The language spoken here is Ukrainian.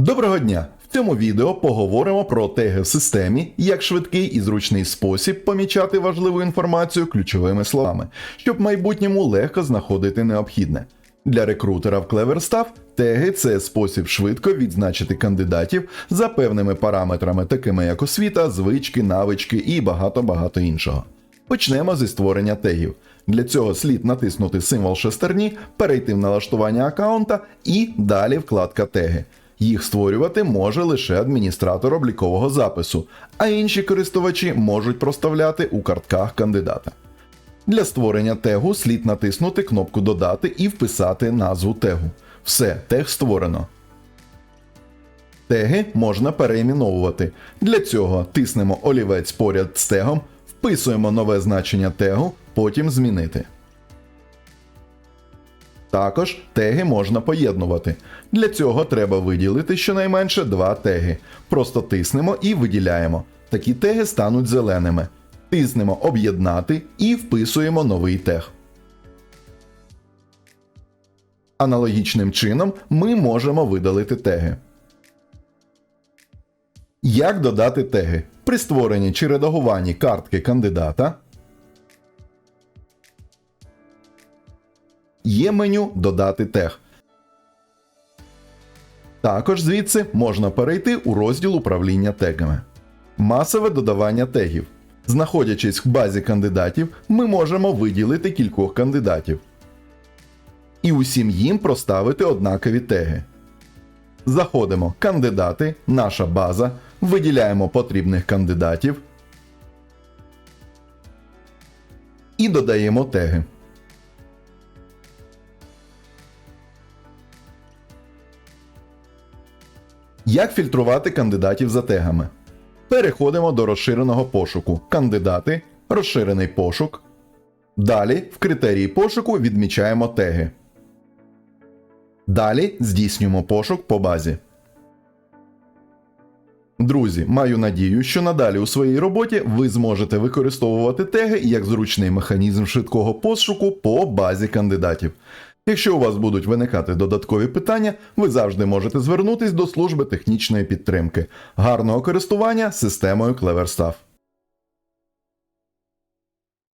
Доброго дня! В цьому відео поговоримо про теги в системі як швидкий і зручний спосіб помічати важливу інформацію ключовими словами, щоб в майбутньому легко знаходити необхідне. Для рекрутера в CleverStaff теги це спосіб швидко відзначити кандидатів за певними параметрами, такими як освіта, звички, навички і багато-багато іншого. Почнемо зі створення тегів. Для цього слід натиснути символ шестерні, перейти в налаштування аккаунта і далі вкладка теги. Їх створювати може лише адміністратор облікового запису, а інші користувачі можуть проставляти у картках кандидата. Для створення тегу слід натиснути кнопку Додати і вписати назву тегу. Все, тег створено. Теги можна переіменовувати. Для цього тиснемо олівець поряд з тегом, вписуємо нове значення тегу, потім змінити. Також теги можна поєднувати. Для цього треба виділити щонайменше два теги. Просто тиснемо і виділяємо. Такі теги стануть зеленими. Тиснемо Об'єднати і вписуємо новий тег. Аналогічним чином ми можемо видалити теги. Як додати теги? При створенні чи редагуванні картки кандидата є меню Додати тег. Також звідси можна перейти у розділ управління тегами. Масове додавання тегів. Знаходячись в базі кандидатів, ми можемо виділити кількох кандидатів. І усім їм проставити однакові теги. Заходимо Кандидати, наша база, виділяємо потрібних кандидатів і додаємо теги. Як фільтрувати кандидатів за тегами? Переходимо до розширеного пошуку. Кандидати, розширений пошук. Далі в критерії пошуку відмічаємо теги. Далі здійснюємо пошук по базі. Друзі, маю надію, що надалі у своїй роботі ви зможете використовувати теги як зручний механізм швидкого пошуку по базі кандидатів. Якщо у вас будуть виникати додаткові питання, ви завжди можете звернутись до служби технічної підтримки. Гарного користування системою CleverStaff.